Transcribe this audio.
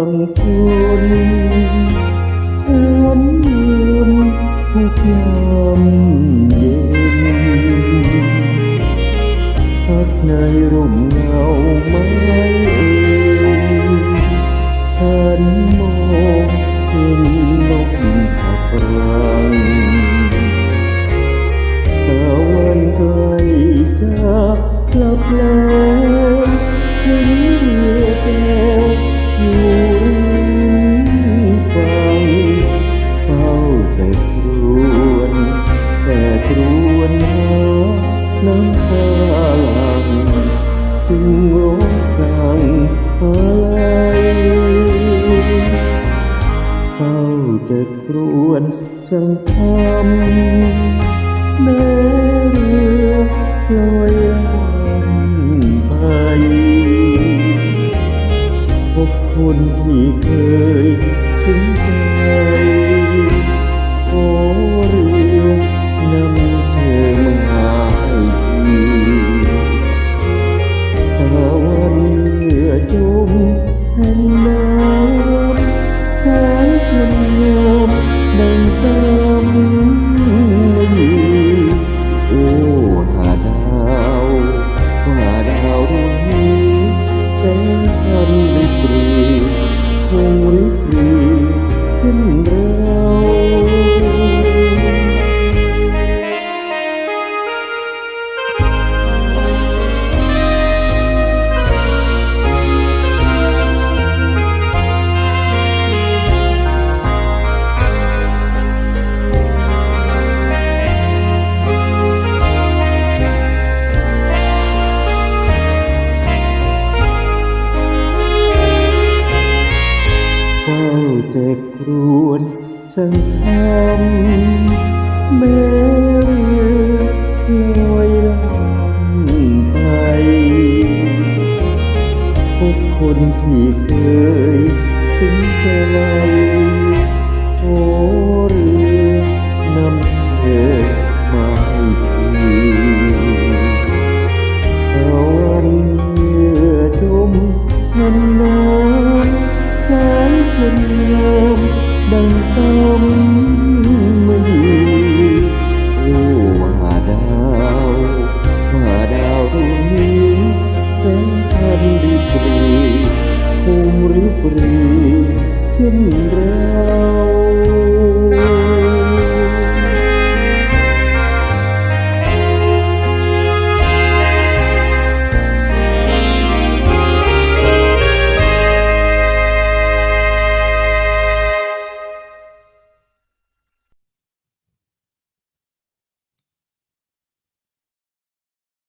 องคุณฉันยืนทุกยามเย็นพักในร่มเงาไม้เอนฉันมองเห็นนกอินพรังตะวันใกล้จะกลับลา รวนหาน้ำตาหลังจึงร้องดังอะไรเฝ้าแต่ครวนจังคำแม่เรือลอยไปพบคนที่เคยถึงใจ รวนช่างทำแม่เรือลอยลำไปพบคนที่เคยถึงใจโน้ำ